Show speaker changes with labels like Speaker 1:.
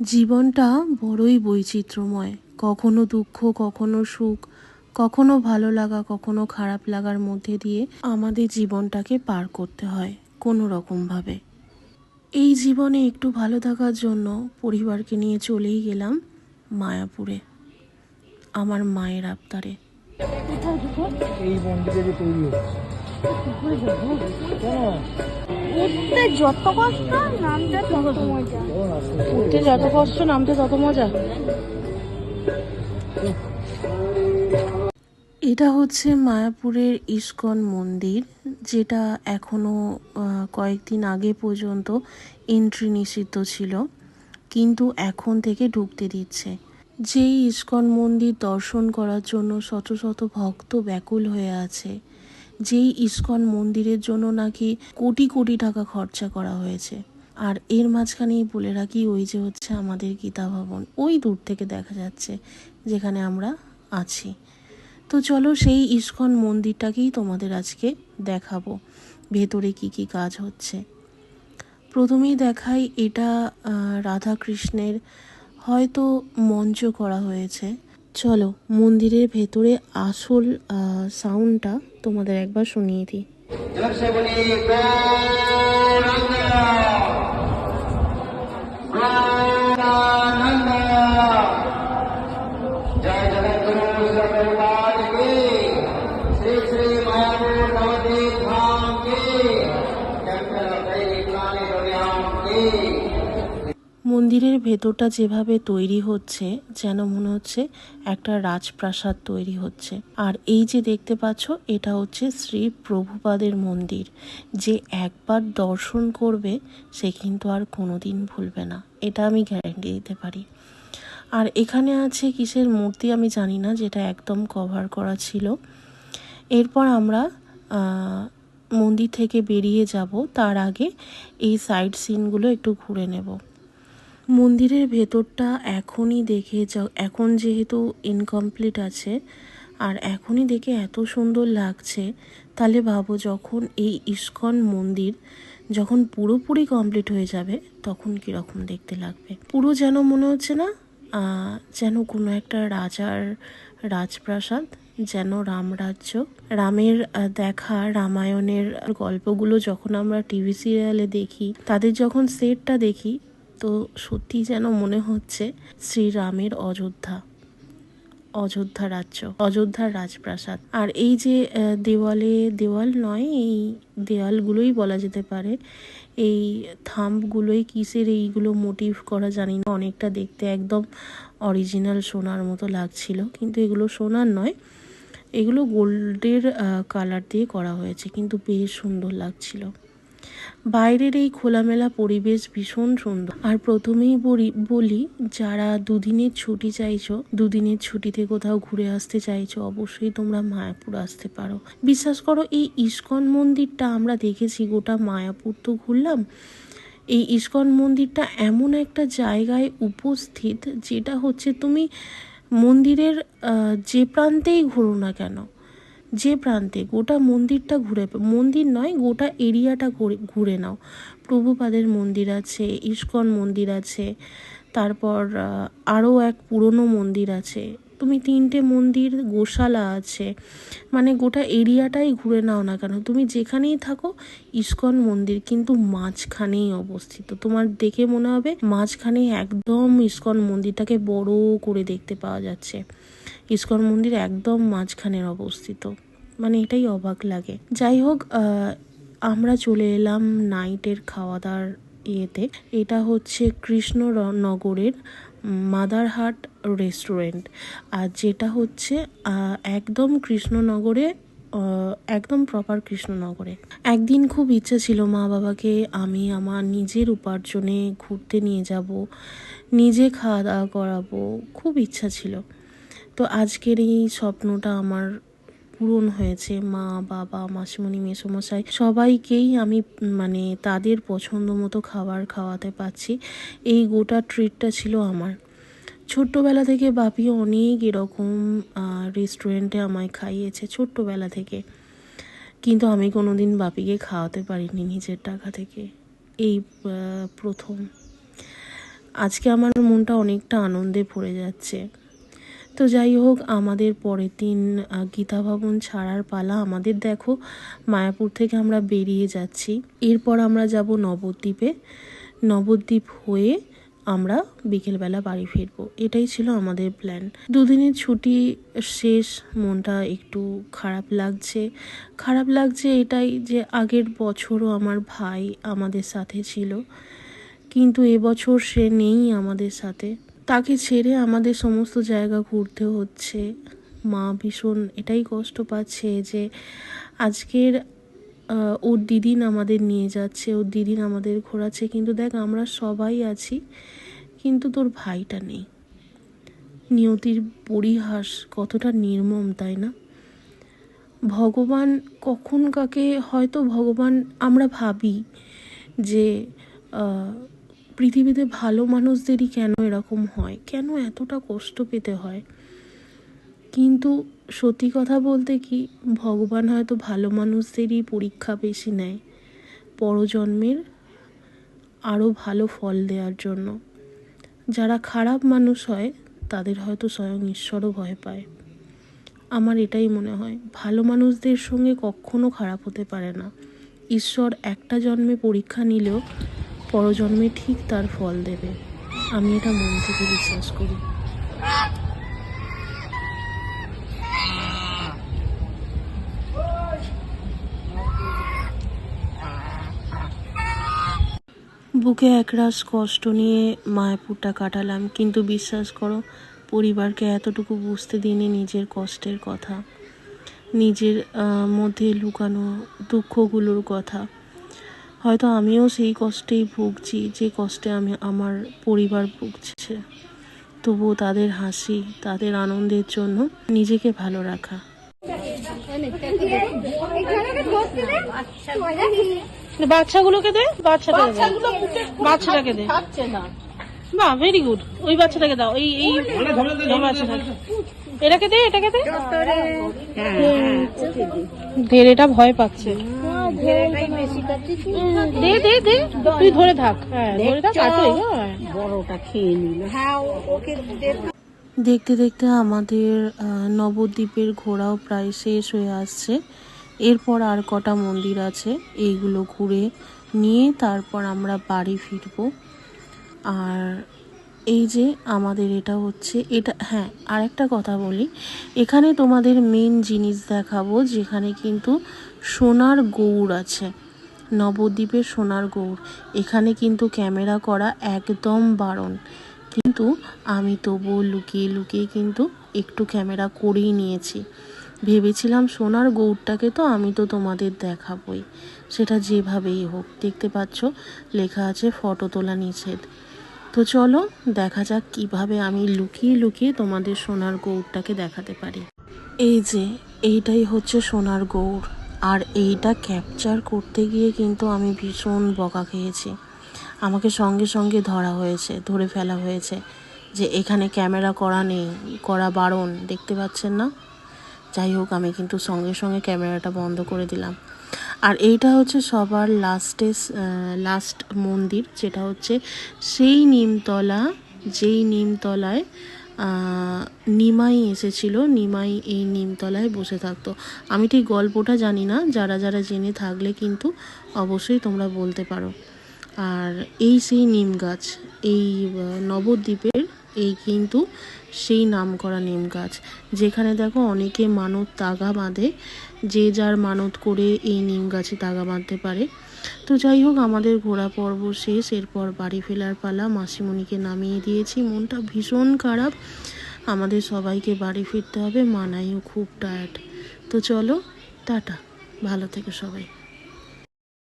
Speaker 1: জীবনটা বড়ই বৈচিত্র্যময়। কখনো দুঃখ কখনো সুখ কখনো ভালো লাগা কখনো খারাপ লাগার মধ্যে দিয়ে আমাদের জীবনটাকে পার করতে হয় কোনো রকমভাবে এই জীবনে একটু ভালো থাকার জন্য পরিবারকে নিয়ে চলেই গেলাম মায়াপুরে আমার মায়ের আবতারে।
Speaker 2: এই মন্দিরে তৈরি
Speaker 3: উঠতে যত কষ্ট নামতে তত মজা।
Speaker 1: উঠতে যত কষ্ট নামতে তত মজা। এটা হচ্ছে মায়াপুরের ইস্কন মন্দির যেটা এখনও কয়েকদিন আগে পর্যন্ত এন্ট্রি নিষিদ্ধ ছিল কিন্তু এখন থেকে ঢুকতে দিচ্ছে। যেই ইস্কন মন্দির দর্শন করার জন্য শত শত ভক্ত ব্যাকুল হয়ে আছে। যেই ইস্কন মন্দিরের জন্য নাকি কোটি কোটি টাকা খরচা করা হয়েছে। আর এর মাঝখানেই বলে রাখি, ওই যে হচ্ছে আমাদের গীতা ভবন। ওই দূর থেকে দেখা যাচ্ছে যেখানে আমরা আছি। তো চলো সেই ইস্কন মন্দিরটাকেই তোমাদের আজকে দেখাবো, ভেতরে কি কি কাজ হচ্ছে। প্রথমেই দেখাই এটা রাধাকৃষ্ণের হয়তো মঞ্চ করা হয়েছে। চলো মন্দিরের ভেতরে আসল সাউন্ডটা তোমাদের একবার শুনিয়ে দিই। মন্দিরের ভেতরটা যেভাবে তৈরি হচ্ছে, যেন মনে হচ্ছে একটা রাজপ্রাসাদ তৈরি হচ্ছে। আর এই যে দেখতে পাচ্ছ, এটা হচ্ছে শ্রী প্রভুপাদের মন্দির। যে একবার দর্শন করবে, সে কিন্তু আর কোনোদিন ভুলবে না। এটা আমি গ্যারেন্টি দিতে পারি। আর এখানে আছে কিসের মূর্তি আমি জানি না, যেটা একদম কভার করা ছিল। এরপর আমরা মন্দির থেকে বেরিয়ে যাব। তার আগে এই সাইড সিনগুলো একটু ঘুরে নেব। মন্দিরের ভেতরটা এখনই দেখে এখন যেহেতু ইনকমপ্লিট আছে, আর এখনই দেখে এত সুন্দর লাগছে, তাহলে ভাবো যখন এই ইস্কন মন্দির যখন পুরোপুরি কমপ্লিট হয়ে যাবে, তখন কীরকম দেখতে লাগবে? পুরো যেন মনে হচ্ছে না যেন কোনো একটা রাজার রাজপ্রাসাদ, যেন রামরাজ্য রামের দেখা, রামায়ণের গল্পগুলো যখন আমরা টিভি সিরিয়ালে দেখি, তাদের যখন সেটটা দেখি তো সত্যি যেন মনে হচ্ছে শ্রীরামের অযোধ্যা অযোধ্যা রাজ্য অযোধ্যার রাজপ্রাসাদ। আর এই যে দেওয়ালে দেওয়াল নয়, এই দেওয়ালগুলোই বলা যেতে পারে, এই থাম্পগুলোই কিসের, এইগুলো মোটিভ করা জানি না। অনেকটা দেখতে একদম অরিজিনাল সোনার মতো লাগছিল, কিন্তু এগুলো সোনার নয়, এগুলো গোল্ডের কালার দিয়ে করা হয়েছে, কিন্তু বেশ সুন্দর লাগছিল। বাইরের এই খোলামেলা পরিবেশ ভীষণ সুন্দর। আর প্রথমেই বলি যারা দুদিনের ছুটি চাইছো, দুদিনের ছুটিতে কোথাও ঘুরে আসতে চাইছো, অবশ্যই তোমরা মায়াপুর আসতে পারো। বিশ্বাস করো, এই ইস্কন মন্দিরটা আমরা দেখেছি, গোটা মায়াপুর তো ঘুরলাম। এই ইস্কন মন্দিরটা এমন একটা জায়গায় উপস্থিত, যেটা হচ্ছে তুমি মন্দিরের যে প্রান্তেই ঘুরো না কেন যে প্রান্তে গোটা মন্দিরটা ঘুরে মন্দির নয়, গোটা এরিয়াটা ঘুরে- নাও। প্রভুপাদের মন্দির আছে, ইস্কন মন্দির আছে, তারপর আরও এক পুরনো মন্দির আছে। তুমি তিনটে মন্দির, গোশালা আছে। মানে গোটা এরিয়াটাই ঘুরে নাও না কেন? তুমি যেখানেই থাকো, ইস্কন মন্দির কিন্তু মাঝখানেই অবস্থিত। তোমার দেখে মনে হবে মাঝখানে একদম ইস্কন মন্দিরটাকে বড় করে দেখতে পাওয়া যাচ্ছে। ইস্কন মন্দির একদম মাঝখানের অবস্থিত। মানে এটাই অবাক লাগে। যাই হোক আমরা চলে এলাম নাইটের খাওয়া দাওয়ার ইয়েতে। এটা হচ্ছে কৃষ্ণনগরের মাদারহাট রেস্টুরেন্ট। আর যেটা হচ্ছে একদম কৃষ্ণনগরে একদম প্রপার কৃষ্ণনগরে। একদিন খুব ইচ্ছে ছিল মা বাবাকে, আমি আমার নিজের উপার্জনে ঘুরতে নিয়ে যাব, নিজে খাওয়া দাওয়া করাবো, খুব ইচ্ছা ছিল। তো আজকের এই স্বপ্নটা আমার পূরণ হয়েছে। মা, বাবা, মাসিমণি, মেসোমশাই সবাইকেই আমি মানে তাদের পছন্দ মতো খাবার খাওয়াতে পারছি। এই গোটা ট্রিটটা ছিল আমার। ছোট্টবেলা থেকে বাপি অনেক এরকম রেস্টুরেন্টে আমায় খাইয়েছে ছোট্টবেলা থেকে। কিন্তু আমি কোনো দিন বাপিকে খাওয়াতে পারিনি নিজের টাকা থেকে। এই প্রথম। আজকে আমার মনটা অনেকটা আনন্দে ভরে যাচ্ছে। তো যাই হোক, আমাদের পরের দিন গীতা ভবন ছাড়ার পালা আমাদের দেখো, মায়াপুর থেকে আমরা বেরিয়ে যাচ্ছি। এরপর আমরা যাব নবদ্বীপে। নবদ্বীপ হয়ে আমরা বিকেলবেলা বাড়ি ফিরবো। এটাই ছিল আমাদের প্ল্যান দুদিনের ছুটি শেষ, মনটা একটু খারাপ লাগছে। খারাপ লাগছে এটাই যে আগের বছরও আমার ভাই আমাদের সাথে ছিল। কিন্তু এবছর সে নেই আমাদের সাথে। তাকে ছেড়ে আমাদের সমস্ত জায়গা ঘুরতে হচ্ছে। মা ভীষণ এটাই কষ্ট পাচ্ছে যে আজকের ওর দিদিন আমাদের নিয়ে যাচ্ছে, ওর দিদিন আমাদের ঘোরাচ্ছে। কিন্তু দেখ, আমরা সবাই আছি, কিন্তু তোর ভাইটা নেই। নিয়তির পরিহাস কতটা নির্মম, তাই না? ভগবান কখন কাকে, হয়তো ভগবান আমরা ভাবি যে পৃথিবীতে ভালো মানুষদেরই কেন এরকম হয়? কেন এতটা কষ্ট পেতে হয়? কিন্তু সত্যি কথা বলতে কি, ভগবান হয়তো ভালো মানুষদেরই পরীক্ষা বেশি নেয় পরজন্মের আরও ভালো ফল দেওয়ার জন্য। যারা খারাপ মানুষ হয়, তাদের হয়তো স্বয়ং ঈশ্বরও ভয় পায়। আমার এটাই মনে হয়, ভালো মানুষদের সঙ্গে কখনো খারাপ হতে পারে না। ঈশ্বর একটা জন্মে পরীক্ষা নিলেও পরজন্মে ঠিক তার ফল দেবে। আমি এটা মন থেকে বিশ্বাস করি। বুকে একরাশ কষ্ট নিয়ে মায়াপুরটা কাটালাম, কিন্তু বিশ্বাস করো, পরিবারকে এতটুকু বুঝতে দিইনি নিজের কষ্টের কথা। নিজের মধ্যে লুকানো দুঃখগুলোর কথা। হয়তো আমিও সেই কষ্টেই ভুগছি যে কষ্টে আমি আমার পরিবার ভুগছে। তবুও তাদের হাসি তাদের আনন্দের জন্য নিজেকে ভালো রাখা। বাচ্চাগুলোকে দে বাচ্চাটাকে দে। বাচ্চাটাকে দে। বাহ ভেরি গুড ওই বাচ্চাটাকে দাও এই এই এই বাচ্চাটাকে। এটাকে দে এটাকে দে। ধের এটা ভয় পাচ্ছে। দে দে দে তুই ধরে থাক। হ্যাঁ ধরে থাক আর তো এই, হ্যাঁ। দেখতে দেখতে আমাদের নবদ্বীপের ঘোরাও প্রায় শেষ হয়ে আসছে। এরপর আর কটা মন্দির আছে এইগুলো ঘুরে নিয়ে তারপর আমরা বাড়ি ফিরবো। আর এই যে আমাদের এটা হচ্ছে এটা হ্যাঁ আর একটা কথা বলি। এখানে তোমাদের মেন জিনিস দেখাবো যেখানে কিন্তু সোনার গৌড় আছে, নবদ্বীপের সোনার গৌড়। এখানে কিন্তু ক্যামেরা করা একদম বারণ। কিন্তু আমি তবুও লুকিয়ে লুকিয়ে কিন্তু একটু ক্যামেরা করেই নিয়েছি। ভেবেছিলাম সোনার গৌড়টাকে তো আমি তো তোমাদের দেখাবই। সেটা যেভাবেই হোক, দেখতে পাচ্ছ, লেখা আছে ফটো তোলা নিষেধ। তো চলো, দেখা যাক কীভাবে আমি লুকিয়ে লুকিয়ে তোমাদের সোনার গৌড়টাকে দেখাতে পারি। এই যে, এইটাই হচ্ছে সোনার গৌড়। আর এইটা ক্যাপচার করতে গিয়ে কিন্তু আমি ভীষণ বকা খেয়েছি। আমাকে সঙ্গে সঙ্গে ধরা হয়েছে, ধরে ফেলা হয়েছে যে এখানে ক্যামেরা করা নেই, করা বারণ, দেখতে পাচ্ছেন না? যাই হোক, আমি কিন্তু সঙ্গে সঙ্গে ক্যামেরাটা বন্ধ করে দিলাম। আর এইটা হচ্ছে সবার লাস্টে লাস্ট মন্দির, যেটা হচ্ছে সেই নিমতলা, যেই নিমতলায় নিমাই এসেছিল, নিমাই এই নিমতলায় বসে থাকতো। আমি ঠিক গল্পটা জানি না, যারা যারা জেনে থাকলে কিন্তু অবশ্যই তোমরা বলতে পারো। আর এই সেই নিম গাছ, এই নবদ্বীপের এই কিন্তু সেই নাম করা নিম গাছ। যেখানে দেখো অনেকে মানত তাগা বাঁধে, যে যার মানত করে এই নিম গাছে তাগা বাঁধতে পারে। তো যাই হোক, আমাদের ঘোরা পর্ব শেষ। এরপর বাড়ি ফেরার পালা মাসিমণিকে নামিয়ে দিয়েছি। মনটা ভীষণ খারাপ। আমাদের সবাইকে বাড়ি ফিরতে হবে। মানাইও খুব টায়ার্ড তো চলো, টাটা। ভালো থেকো সবাই।